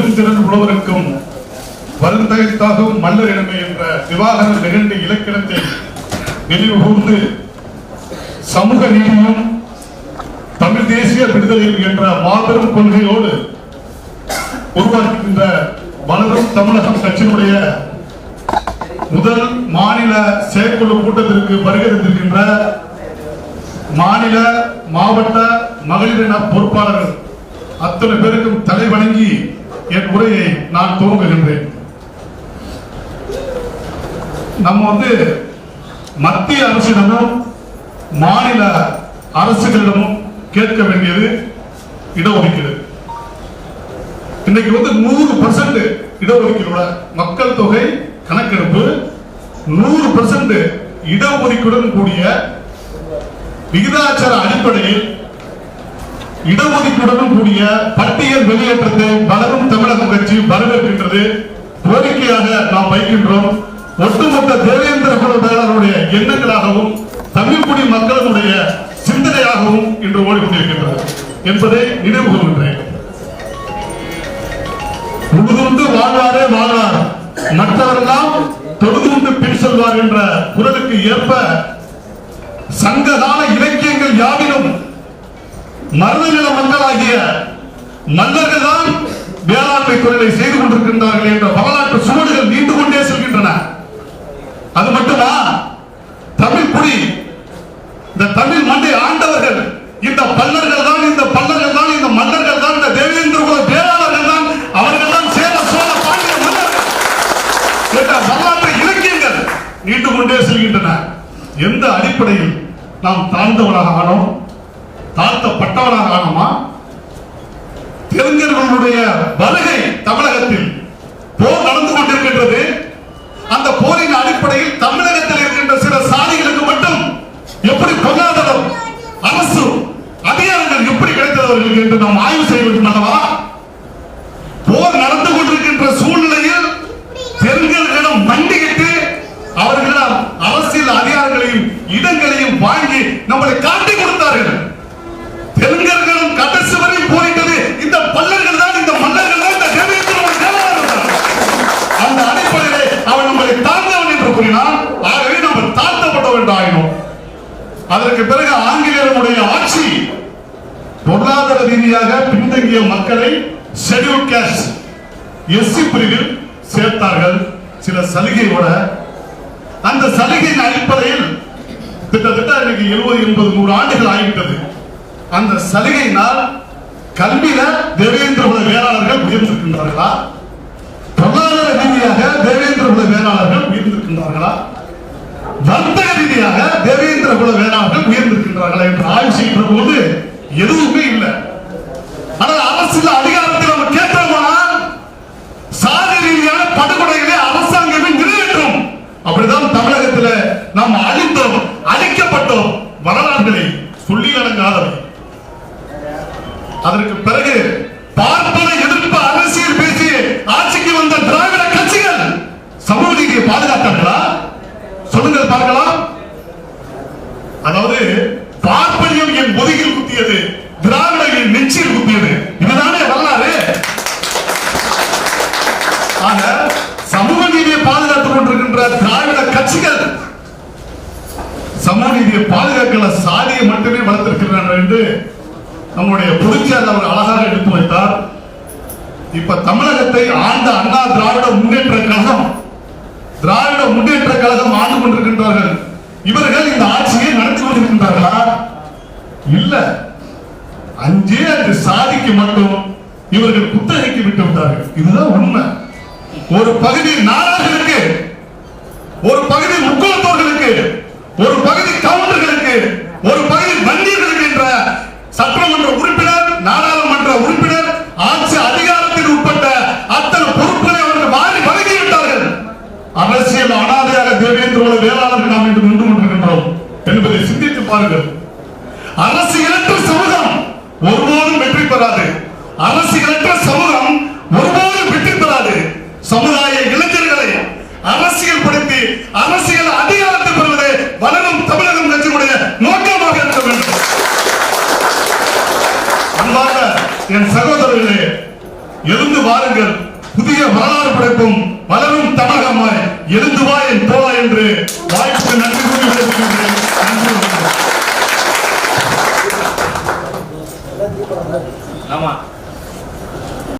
பெரும் திறன் உழவருக்கும் வருந்தகைத்தாகவும் மல்லர் இனமே என்ற திவாகரன் நிகழ்ந்த இலக்கணத்தை நினைவு கூர்ந்து சமூக நீதியும் தமிழ் தேசிய விடுதலையும் என்ற மாபெரும் கொள்கையோடு உருவாக்குகின்ற வளரும் தமிழகம் கட்சியினுடைய முதல் மாநில செயற்குழு கூட்டத்திற்கு வருகை மாநில மாவட்ட மகளிரின பொறுப்பாளர்கள் அத்தனை பேருக்கும் தலை வணங்கி என் உரையை நான் துவங்குகின்றேன். நம்ம வந்து மத்திய அரசிடமும் மாநில அரசுகளிடமும் கேட்க வேண்டியது இடஒதுக்கீடு. இன்னைக்கு வந்து நூறு பர்சன்ட் இடஒதுக்கீடோட மக்கள் தொகை கணக்கெடுப்பு நூறு பர்சன்ட் இடஒதுக்கீடுடன் கூடிய விகிதாச்சார அடிப்படையில் இடஒதுக்கீடுடன் கூடிய பட்டியல் வெளியேற்றத்தை வளரும் தமிழகம் கட்சி வரவேற்கின்றது. கோரிக்கையாக நாம் வைக்கின்றோம். ஒட்டுமொத்த தேவேந்திர குல வேளாளருடைய எண்ணங்களாகவும் தமிழ்குடி மக்களுடைய சிந்தனையாகவும் இன்று ஓடிக்கொண்டிருக்கின்றது என்பதை நினைவு கொள்கின்றேன் உழுதுண்டு வாழ்வாரே வாழ்வார். மற்றவரெல்லாம் தொழுதுண்டு பின் செல்வார் என்ற குரலுக்கு ஏற்ப சங்ககால இலக்கியங்கள் மருதநில மக்களாகிய மன்னர்கள் தான் வேளாண்மை தொழிலை செய்து கொண்டிருக்கின்றார்கள் என்ற வரலாற்று சுவடுகள் நீண்டு கொண்டே செல்கின்றன. அது மட்டுமா? தமிழ் குடி இந்த தமிழ் மண்ணை ஆண்டவர்கள் இந்த பல்லர்கள் தான் இந்த பல்லர்கள் தான் இந்த மன்னர்கள் தான் இந்த தேவேந்திர குல வேளாளர்கள் தான் அவர்கள் தான் சேர சோழ பாண்டிய மன்னர்கள் என்ற வரலாற்று இலக்கியங்கள் நீண்டு கொண்டே செல்கின்றன. எந்த அடிப்படையில் நாம் தாழ்ந்தவனாக ஆனோம்? தாழ்த்தப்பட்டவனாக ஆனோமா தெலுங்கர்களுடைய வருகை தமிழகத்தில் போர் நடந்து கொண்டிருக்கின்றது. அந்த போரின் அடிப்படையில் தமிழகத்தில் இருக்கின்ற சில சாதிகளுக்கு மட்டும் எப்படி பொருளாதாரம் அரசு அதிகாரங்கள் எப்படி கிடைத்தது அவர்களுக்கு என்று நாம் ஆய்வு செய்ய வேண்டும் அல்லவா போர் நடந்து கொண்டிருக்கின்ற சூழ்நிலையில் தெலுங்கர்களிடம் மண்டியிட்டு அவர்களிடம் அரசியல் அதிகாரங்களையும் இடங்களையும் வாங்கி நம்மளை காட்டி கொடுத்தார்கள் தெலுங்கர்களும் கடைசி வரை போரிட்டது இந்த பல்லர்கள் தான் இந்த மன்னர்கள் தான் இந்த தேவேந்திரன் வேளாளர்கள் தான். அந்த அடிப்படையிலே அவன் நம்மளை தாழ்ந்தவன் என்று கூறினான் ஆகவே நம்ம தாழ்த்தப்பட்டவன் வேண்டாயினோம் அதற்கு பிறகு ஆங்கிலேயருடைய ஆட்சி பொருளாதார ரீதியாக பின்தங்கிய மக்களை ஷெடியூல் கேஸ்ட் எஸ்சி பிரிவில் சேர்த்தார்கள். சில சலுகையோட அந்த சலுகையின் அடிப்படையில் கிட்டத்தட்ட இன்னைக்கு எழுபது எண்பது நூறு ஆண்டுகள் ஆகிவிட்டது. அந்த சலுகையினால் கல்வியில தேவேந்திர குல வேளாளர்கள் உயர்ந்திருக்கின்றார்களா? பொருளாதார ரீதியாக தேவேந்திர குல வேளாளர்கள் உயர்ந்திருக்கின்றார்களா வர்த்தக ரீதியாக தேவேந்திர குல வேளாண்கள் உயர்ந்திருக்கின்றார்களா என்று ஆய்வு செய்கின்ற போது எதுவுமே இல்லை. ஆனால் அரசியல் அதிகாரத்தை நம்ம கேட்டோமானால் சாதி ரீதியான படுகொலைகளை அரசாங்கமே நிறைவேற்றும். அப்படிதான் தமிழகத்தில் நாம் அழிந்தோம் அழிக்கப்பட்டோம் வரலாறுகளை சொல்லி அடங்காதவை அதற்கு பிறகு பார்ப்பதை எதிர்ப்பு அரசியல் பேசி ஆட்சிக்கு வந்த திராவிட கட்சிகள் சமூக நீதியை பாதுகாத்தார்களா? சொல்லுங்கள் பார்க்கலாம் அதாவது பார்ப்பனியம் என் முதுகில் குத்தியது திராவிட என் நெஞ்சில் குத்தியது. இதுதானே வரலாறு. ஆக சமூக நீதியை பாதுகாத்துக் கொண்டிருக்கின்ற திராவிட கட்சிகள் சமூக நீதியை பாதுகாக்கல சாதியை மட்டுமே வளர்த்திருக்கிறார்கள் என்று நம்முடைய பொதுச்செயலர் அவர் அழகாக எடுத்து வைத்தார். இப்ப தமிழகத்தை ஆண்ட அண்ணா திராவிட முன்னேற்ற கழகம் திராவிட முன்னேற்ற கழகம் ஆண்டு கொண்டிருக்கின்றார்கள். இவர்கள் இந்த ஆட்சியை நடத்தி கொண்டிருக்கின்றார்களா? இல்ல. அஞ்சே அஞ்சு சாதிக்கு மட்டும் இவர்கள் குத்தகைக்கு விட்டு விட்டார்கள். இதுதான் உண்மை. ஒரு பகுதி நாடார்களுக்கு ஒரு பகுதி முக்குளத்தோர்களுக்கு ஒரு பகுதி கவுண்டர்களுக்கு ஒரு பகுதி வண்டியர்களுக்கு எவ்வளவு வேளாளர்கள் நாம் என்று நின்று கொண்டிருக்கின்றோம் என்பதை சிந்தித்து பாருங்கள். அரசியலற்ற சமூகம் ஒருபோதும் வெற்றி பெறாது. அரசியலற்ற சமூகம் ஒருபோதும் வெற்றி பெறாது. சமுதாய இளைஞர்களை அரசியல் படுத்தி அரசியல் அதிகாரத்தை பெறுவதே வளரும் தமிழகம் கட்சியுடைய நோக்கமாக இருக்க வேண்டும். அன்பாக என் சகோதரர்களே எழுந்து வாருங்கள். புதிய வரலாறு படைப்பும் வளரும் தமிழகமாய் எழுந்து வா என் போவா என்று